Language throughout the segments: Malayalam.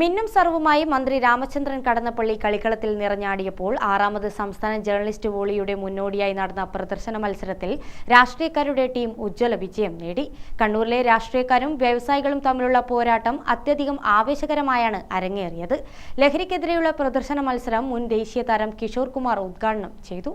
മിന്നും സർവുമായി മന്ത്രി രാമചന്ദ്രൻ കടന്നപ്പള്ളി കളിക്കളത്തിൽ നിറഞ്ഞാടിയപ്പോൾ ആറാമത് സംസ്ഥാന ജേർണലിസ്റ്റ് വോളിയുടെ മുന്നോടിയായി നടന്ന പ്രദർശന മത്സരത്തിൽ രാഷ്ട്രീയക്കാരുടെ ടീം ഉജ്ജ്വല വിജയം നേടി. കണ്ണൂരിലെ രാഷ്ട്രീയക്കാരും വ്യവസായികളും തമ്മിലുള്ള പോരാട്ടം അത്യധികം ആവേശകരമായാണ് അരങ്ങേറിയത്. ലഹരിക്കെതിരെയുള്ള പ്രദർശന മത്സരം മുൻ ദേശീയ താരം കിഷോർ കുമാർ ഉദ്ഘാടനം ചെയ്തു.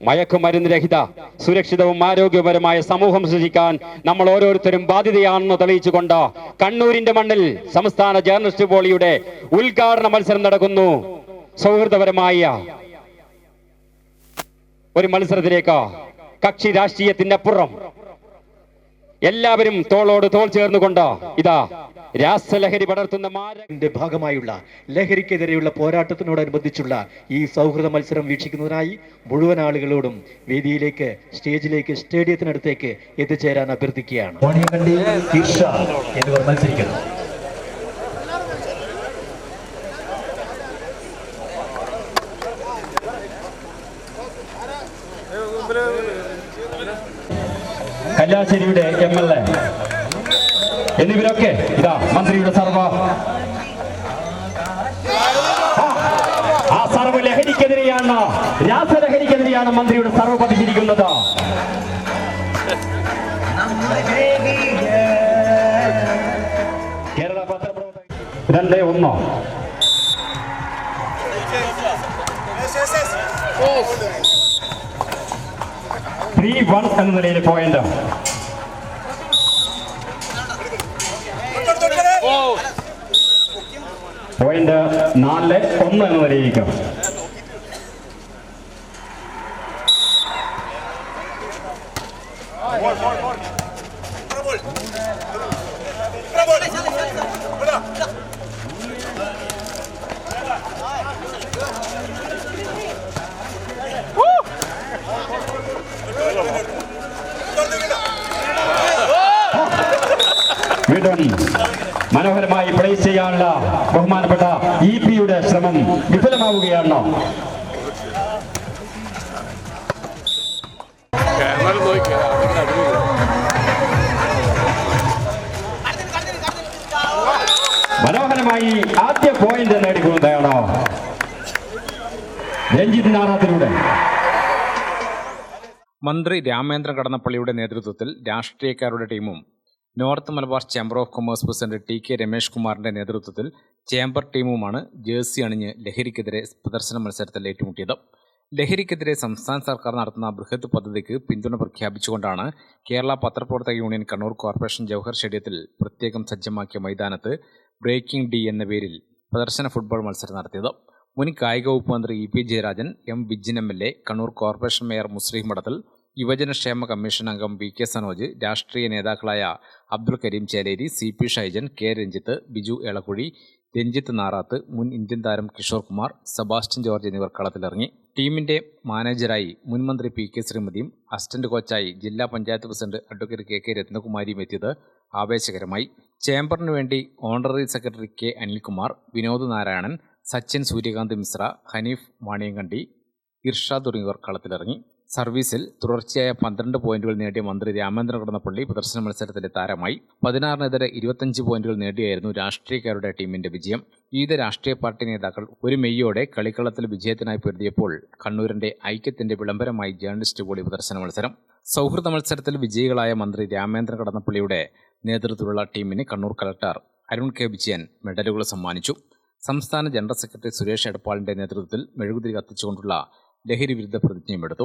മയക്കുമരുന്ന് രഹിത സുരക്ഷിതവും ആരോഗ്യപരമായ സമൂഹം സൃഷ്ടിക്കാൻ നമ്മൾ ഓരോരുത്തരും ബാധ്യതയാണെന്ന് തെളിയിച്ചുകൊണ്ട് കണ്ണൂരിന്റെ മണ്ണിൽ സംസ്ഥാന ജേർണലിസ്റ്റ് പോളിയുടെ ഉദ്ഘാടന മത്സരം നടക്കുന്നു. സൗഹൃദപരമായ ഒരു മത്സരത്തിലേക്ക് കക്ഷി രാഷ്ട്രീയത്തിന്റെ അപ്പുറം എല്ലാവരും തോളോട് തോൾ ചേർന്നുകൊണ്ട്? ഇതാ രാസലഹരി പടർത്തുന്ന മാരകന്റെ ഭാഗമായുള്ള ലഹരിക്കെതിരെയുള്ള പോരാട്ടത്തിനോടനുബന്ധിച്ചുള്ള ഈ സൗഹൃദ മത്സരം വീക്ഷിക്കുന്നതിനായി മുഴുവൻ ആളുകളോടും വേദിയിലേക്ക് സ്റ്റേജിലേക്ക് സ്റ്റേഡിയത്തിനടുത്തേക്ക് എത്തിച്ചേരാൻ അഭ്യർത്ഥിക്കുകയാണ്. മത്സരിക്കുന്നു. കല്യാശ്ശേരിയുടെ എം എൽ എ എന്നിവരൊക്കെ ഇതാ മന്ത്രിയുടെ സർവ ആ, സർവ സർവ ലഹരിക്കെതിരെയാണ് രാസലഹരിക്കെതിരെയാണ് മന്ത്രിയുടെ സർവ പതിച്ചിരിക്കുന്നത്. കേരള പത്രപ്രവർത്തക രണ്ട് ഒന്ന്. ത്രീ വൺ എന്ന നിലയിൽ പോയിന്റ് പോയിന്റ് നാല് ഒന്ന് എന്ന നിലയിലേക്ക്. വീണ്ടും മനോഹരമായി പ്ലേസ് ചെയ്യാനുള്ള ബഹുമാനപ്പെട്ട ഇ പിയുടെ ശ്രമം വിഫലമാവുകയാണ്. മനോഹരമായി ആദ്യ പോയിന്റ് നേടിക്കൊള്ളുകയാണ് രഞ്ജിത് നാരാത്തിലൂടെ മന്ത്രി രാമേന്ദ്ര കടന്നപ്പള്ളിയുടെ നേതൃത്വത്തിൽ രാഷ്ട്രീയക്കാരുടെ ടീമും north Malabar chamber of commerce president T K Ramesh കുമാറിന്റെ നേതൃത്വത്തിൽ ചേംബർ ടീമുമാണ് ജേഴ്സി അണിഞ്ഞ് ലഹരിക്കെതിരെ പ്രദർശന മത്സരത്തിൽ ഏറ്റുമുട്ടിയത്. ലഹരിക്കെതിരെ സംസ്ഥാന സർക്കാർ നടത്തുന്ന ബൃഹത് പദ്ധതിക്ക് പിന്തുണ പ്രഖ്യാപിച്ചുകൊണ്ടാണ് കേരള പത്രപ്രവർത്തക യൂണിയൻ കണ്ണൂർ കോർപ്പറേഷൻ ജവഹർ സ്റ്റേഡിയത്തിൽ പ്രത്യേകം സജ്ജമാക്കിയ മൈതാനത്ത് ബ്രേക്കിംഗ് ഡി എന്ന പേരിൽ പ്രദർശന ഫുട്ബോൾ മത്സരം നടത്തിയത്. മുൻ കായിക വകുപ്പ് മന്ത്രി E P Jayarajan M Vijin M L A Kannur corporation mayor Muslih Madathil യുവജനക്ഷേമ commission അംഗം വി കെ സനോജ് രാഷ്ട്രീയ നേതാക്കളായ Abdul Kareem Cheleri C P Shaijan K Ranjith Biju Elakkuzhi Ranjith Narath മുൻ ഇന്ത്യൻ താരം കിഷോർ കുമാർ സെബാസ്റ്റ്യൻ ജോർജ് എന്നിവർ കളത്തിലിറങ്ങി. ടീമിന്റെ മാനേജരായി മുൻ മന്ത്രി പി കെ ശ്രീമതിയും അസിസ്റ്റന്റ് കോച്ചായി ജില്ലാ panchayat president advocate K K രത്നകുമാരിയും എത്തിയത് ആവേശകരമായി. ചേംബറിനു വേണ്ടി honorary secretary K Anilkumar Vinod Narayanan Sachin Suryakant Mishra Haneef Vaniyankandi Irshad തുടങ്ങിയവർ കളത്തിലിറങ്ങി. സർവീസിൽ തുടർച്ചയായ പന്ത്രണ്ട് പോയിന്റുകൾ നേടിയ മന്ത്രി രാമേന്ദ്രൻ കടന്നപ്പള്ളി പ്രദർശന മത്സരത്തിലെ താരമായി പതിനാറിനെതിരെ ഇരുപത്തഞ്ച് പോയിന്റുകൾ നേടിയായിരുന്നു രാഷ്ട്രീയക്കാരുടെ ടീമിന്റെ വിജയം. വിവിധ രാഷ്ട്രീയ പാർട്ടി നേതാക്കൾ ഒരു മെയ്യോടെ കളിക്കളത്തിൽ വിജയത്തിനായി പൊരുതിയപ്പോൾ കണ്ണൂരിന്റെ ഐക്യത്തിന്റെ വിളംബരമായി ജേർണലിസ്റ്റ് കൂടി പ്രദർശന മത്സരം. സൗഹൃദ മത്സരത്തിൽ വിജയികളായ മന്ത്രി രാമേന്ദ്രൻ കടന്നപ്പള്ളിയുടെ നേതൃത്വത്തിലുള്ള ടീമിന് കണ്ണൂർ കലക്ടർ അരുൺ കെ. വിജയൻ മെഡലുകൾ സമ്മാനിച്ചു. സംസ്ഥാന ജനറൽ സെക്രട്ടറി സുരേഷ് എടപ്പാളിന്റെ നേതൃത്വത്തിൽ മെഴുകുതിരി കത്തിച്ചുകൊണ്ടുള്ള ലഹരി വിരുദ്ധ പ്രതിജ്ഞയുമെടുത്തു